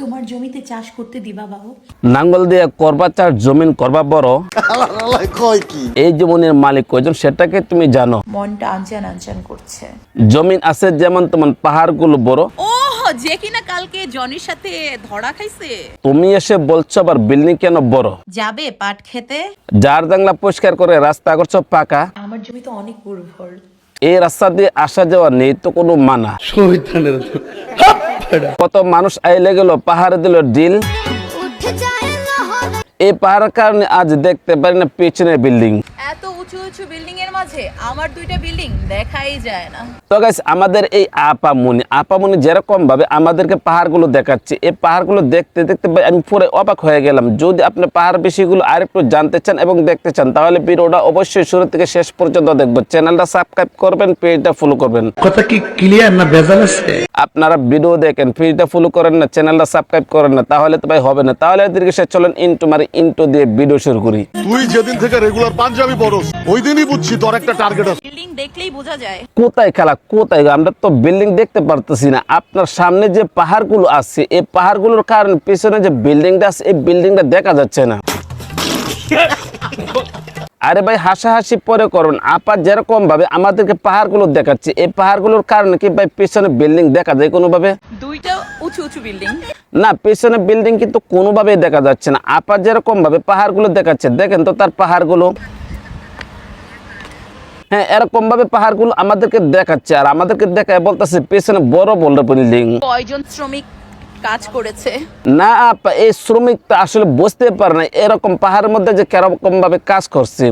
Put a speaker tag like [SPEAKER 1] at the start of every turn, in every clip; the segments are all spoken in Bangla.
[SPEAKER 1] তোমার জমিতে চাষ করতে দিবা বাবু?
[SPEAKER 2] নাঙ্গল দিয়ে করবা চাষ জমিন করবা বড়।
[SPEAKER 3] কয় কি?
[SPEAKER 2] এই জমিনের মালিক কয়জন সেটাকে তুমি জানো।
[SPEAKER 1] মনটা আনচান আনচান করছে।
[SPEAKER 2] জমিন আছে যেমন তেমন পাহাড়গুলো বড়।
[SPEAKER 4] যে কিনা কালকে জনির সাথে ধরা খাইছে।
[SPEAKER 2] তুমি এসে বলছো আবার বিল্ডিং কেন বড়?
[SPEAKER 4] যাবে পাট খেতে?
[SPEAKER 2] যার জাংলা পরিষ্কার করে রাস্তা করছ পাকা।
[SPEAKER 1] আমার জমি তো অনেক উর্বর।
[SPEAKER 2] এই রাস্তা দিয়ে আসা যাওয়া নেই তো কোনো মানা। কত মানুষ আইলে গেল পাহাড়ে দিল ডিল এই পাহাড়ের কারণে আজ দেখতে পারি না পিছনে বিল্ডিং।
[SPEAKER 4] উঁচু উঁচু বিল্ডিং এর মাঝে আমার দুইটা বিল্ডিং দেখাই যায় না।
[SPEAKER 2] তো গাইস আমাদের এই আপামনি আপামনি যেরকম ভাবে আমাদেরকে পাহাড়গুলো দেখাচ্ছে এই পাহাড়গুলো দেখতে দেখতে আমি পুরো অবাক হয়ে গেলাম। যদি আপনি পাহাড় বিষয়গুলো আরেকটু জানতে চান এবং দেখতে চান তাহলে ভিডিওটা অবশ্যই শুরু থেকে শেষ পর্যন্ত দেখবেন। চ্যানেলটা সাবস্ক্রাইব করবেন পেজটা ফলো করবেন।
[SPEAKER 5] কথা কি ক্লিয়ার না ভেজাল আছে?
[SPEAKER 2] আপনারা ভিডিও দেখেন পেজটা ফলো করেন না চ্যানেলটা সাবস্ক্রাইব করেন না তাহলে তো ভাই হবে না। তাহলে এদেরকে সে চলেন ইন্টু মারি ইন্টু দিয়ে ভিডিও শুরু করি।
[SPEAKER 3] তুই যেদিন থেকে রেগুলার পাঞ্জাবি পরস ওই দিনই বুঝছি তোর একটা টার্গেট আছে।
[SPEAKER 4] বিল্ডিং দেখলেই বোঝা যায়।
[SPEAKER 2] কোথায় খেলা কোথায় আমরা তো বিল্ডিং দেখতে পারতেছি না। আপনার সামনে যে পাহাড়গুলো আছে এই পাহাড়গুলোর কারণে পিছনে যে বিল্ডিংটা আছে এই বিল্ডিংটা দেখা যাচ্ছে না। আরে ভাই হাসাহাসি পরে করুন। আপা যেরকম ভাবে আমাদেরকে পাহাড়গুলো দেখাচ্ছে এই পাহাড়গুলোর কারণে কি ভাই পিছনে বিল্ডিং দেখা যায় কোনোভাবে?
[SPEAKER 4] দুইটা উঁচু উঁচু বিল্ডিং
[SPEAKER 2] না পেছনে বিল্ডিং কিন্তু কোনোভাবেই দেখা যাচ্ছে না। আপা যেরকম ভাবে পাহাড়গুলো দেখাচ্ছে দেখেন তো তার পাহাড়গুলো। হ্যাঁ এরকম ভাবে পাহাড়গুলো আমাদেরকে দেখাচ্ছে আর আমাদেরকে দেখায় বলতেছে পেছনে বড় বড় বিল্ডিং
[SPEAKER 4] কয়জন শ্রমিক কাজ করেছে?
[SPEAKER 2] না আপা এই আসলে বুঝতে পারে না এরকম পাহাড়ের মধ্যে যে কেরকম ভাবে কাজ করছে।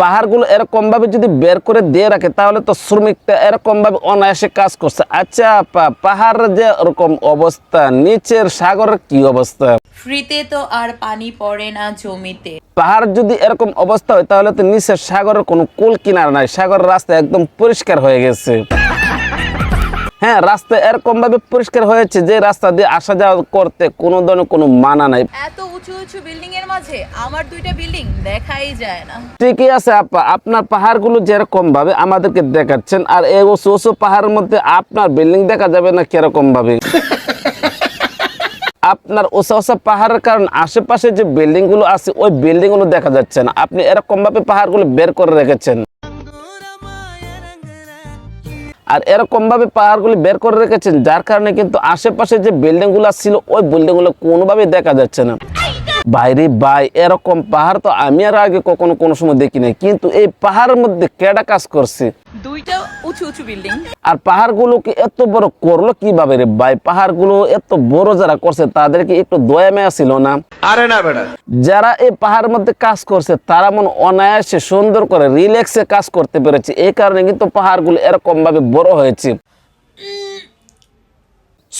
[SPEAKER 2] পাহাড়গুলো এরকম ভাবে যদি বের করে দিয়ে রাখে তাহলে তো শ্রমিকটা এরকম ভাবে অনায়াসে কাজ করছে। আচ্ছা আপা পাহাড়ের যে ওরকম অবস্থা নিচের সাগরের কি অবস্থা?
[SPEAKER 1] ফ্রিতে তো আর পানি পড়ে না জমিতে।
[SPEAKER 2] পাহাড় যদি এরকম অবস্থা হয় তাহলে তো নিচের সাগরের কোনো কুল কিনার নাই। সাগরের রাস্তা একদম পরিষ্কার হয়ে গেছে। হ্যাঁ রাস্তা এরকম ভাবে পরিষ্কার হয়েছে যে রাস্তা দিয়ে আসা যাওয়া করতে কোনো ধরনের কোনো মানা নাই।
[SPEAKER 4] এত উঁচু উঁচু বিল্ডিং এর মাঝে আমার দুইটা বিল্ডিং দেখাই যায় না।
[SPEAKER 2] ঠিকই আছে আপা আপনার পাহাড়গুলো যেরকম ভাবে আমাদেরকে দেখাচ্ছেন আর এই উঁচু উঁচু পাহাড়ের মধ্যে আপনার বিল্ডিং দেখা যাবে না কীরকম ভাবে আপনার ওসা ওসা পাহাড়ের কারণ আশেপাশে যে বিল্ডিংগুলো আছে, ওই বিল্ডিংগুলো দেখা যাচ্ছে না। আপনি এরকমভাবে পাহাড়গুলো বের করে রেখেছেন। আর এরকমভাবে পাহাড়গুলি বের করে রেখেছেন, যার কারণে কিন্তু আশেপাশে যে বিল্ডিংগুলো ছিল, ওই বিল্ডিংগুলো কোনোভাবে দেখা যাচ্ছে না। বাইরে বাই এরকম পাহাড় তো আমি আর আগে কখনো কোনো সময় দেখি নাই। কিন্তু এই পাহাড়ের মধ্যে কেডা কাজ করছে?
[SPEAKER 4] দুইটা উঁচু উঁচু বিল্ডিং।
[SPEAKER 2] আর পাহাড়গুলোকে এত বড় করল কীভাবে রে ভাই? পাহাড়গুলো এত বড় যারা করছে তাদেরকে একটু দয়া মেয়া ছিল না?
[SPEAKER 5] আরে না বেটা।
[SPEAKER 2] যারা এই পাহাড়ের মধ্যে কাজ করছে তারা মন অনায়াসে সুন্দর করে রিল্যাক্সে কাজ করতে পেরেছে। এই কারণে কিন্তু পাহাড়গুলো এরকম ভাবে বড় হয়েছে।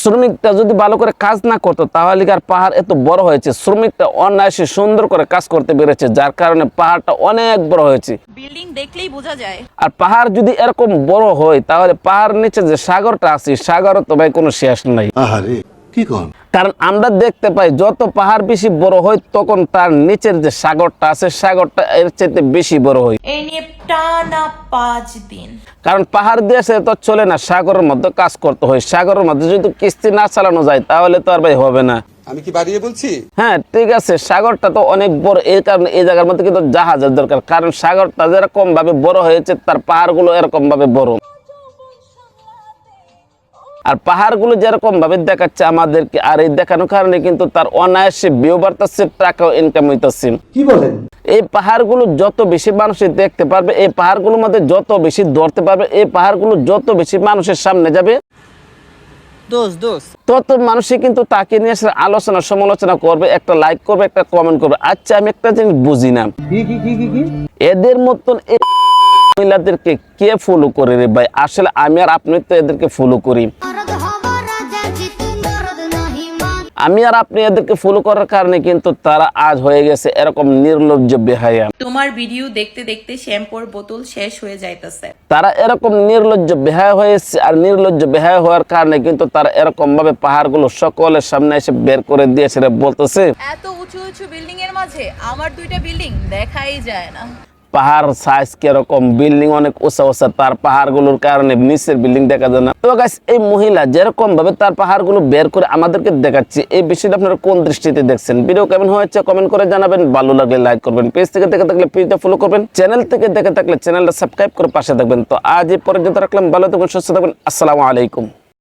[SPEAKER 2] শ্রমিকটা যদি ভালো করে কাজ না করতো তাহলে আর পাহাড় এত বড় হয়েছে? শ্রমিকটা অনায়াসে সুন্দর করে কাজ করতে পেরেছে যার কারণে পাহাড়টা অনেক বড় হয়েছে।
[SPEAKER 4] বিল্ডিং দেখলেই বোঝা যায়।
[SPEAKER 2] আর পাহাড় যদি এরকম বড় হয় তাহলে পাহাড় নিচে যে সাগরটা আছে সাগরও তো ভাই কোনো শেষ নাই।
[SPEAKER 3] আহারে কি কন?
[SPEAKER 2] কারণ আমরা দেখতে পাই যত পাহাড় বেশি বড় হয় তখন তার নিচের যে সাগরটা আছে সাগরটা এর চাইতে বেশি বড় হয়।
[SPEAKER 1] এই নিয়ে টানা পাঁচ দিন।
[SPEAKER 2] কারণ পাহাড় দিয়ে সে তো চলে না সাগরের মধ্যে কাজ করতে হয়। সাগরের মধ্যে যদি কিস্তি না চালানো যায় তাহলে তো আর ভাই হবে না।
[SPEAKER 6] আমি কি বাড়িয়ে বলছি?
[SPEAKER 2] হ্যাঁ ঠিক আছে সাগরটা তো অনেক বড় এই কারণে এই জায়গার মধ্যে কিন্তু জাহাজের দরকার। কারণ সাগরটা যেরকম ভাবে বড় হয়েছে তার পাহাড়গুলো এরকম ভাবে বড়। আর পাহাড়গুলো যেরকম ভাবে দেখাচ্ছে আমাদেরকে আর এই দেখানোর কারণে কিন্তু তার অনায়াসে বিয়ে বাড়তেছে টাকাও ইনকাম হইতেছে
[SPEAKER 5] কি বলেন?
[SPEAKER 2] এই পাহাড়গুলো যত বেশি মানুষ দেখতে পারবে এই পাহাড়গুলোর মধ্যে যত বেশি ধরতে পারবে এই পাহাড়গুলো যত বেশি মানুষের সামনে যাবে
[SPEAKER 4] দোষ দোষ।
[SPEAKER 2] তত মানুষই কিন্তু তাকে নিয়ে এসে আলোচনা সমালোচনা করবে একটা লাইক করবে একটা কমেন্ট করবে। আচ্ছা আমি একটা জিনিস বুঝি না। এদের মতন এই মহিলাদেরকে কে ফলো করে রে ভাই? আসলে আমি আর আপনি তো এদেরকে ফলো করি। আমি আর আপনি এদেরকে ফলো করার কারণে কিন্তু তারা আজ হয়ে গেছে এরকম নির্লজ্জ বেহায়া।
[SPEAKER 1] তোমার ভিডিও দেখতে দেখতে শ্যাম্পুর বোতল শেষ হয়ে যাইতেছে।
[SPEAKER 2] তারা এরকম নির্লজ্জ বেহায় হয়েছে আর নির্লজ্জ বেহায় হওয়ার কারণে কিন্তু তারা এরকম ভাবে পাহাড়গুলো সকলের সামনে এসে বের করে দিয়েছে রে বলতেছে।
[SPEAKER 4] এত উঁচু উঁচু বিল্ডিং এর মাঝে আমার দুইটা বিল্ডিং দেখাই যায় না।
[SPEAKER 2] পাহাড় সাইজ কীরকম বিল্ডিং অনেক উঁচা উঁচা, তার পাহাড়গুলোর কারণে নিচের বিল্ডিং দেখা যায় না। তো গাইস এই মহিলা যেরকম ভাবে তার পাহাড়গুলো বের করে আমাদেরকে দেখাচ্ছে, এই বিষয়টা আপনারা কোন দৃষ্টিতে দেখছেন? ভিডিও কেমন হয়েছে কমেন্ট করে জানাবেন, ভালো লাগলে লাইক করবেন পেজ থেকে দেখে থাকলে পেজটা ফলো করবেন চ্যানেল থেকে দেখে থাকলে চ্যানেলটা সাবস্ক্রাইব করে পাশে থাকবেন। তো আজ এই পর্যন্ত রাখলাম, ভালো থাকবেন, সুস্থ থাকবেন, আসসালামু আলাইকুম।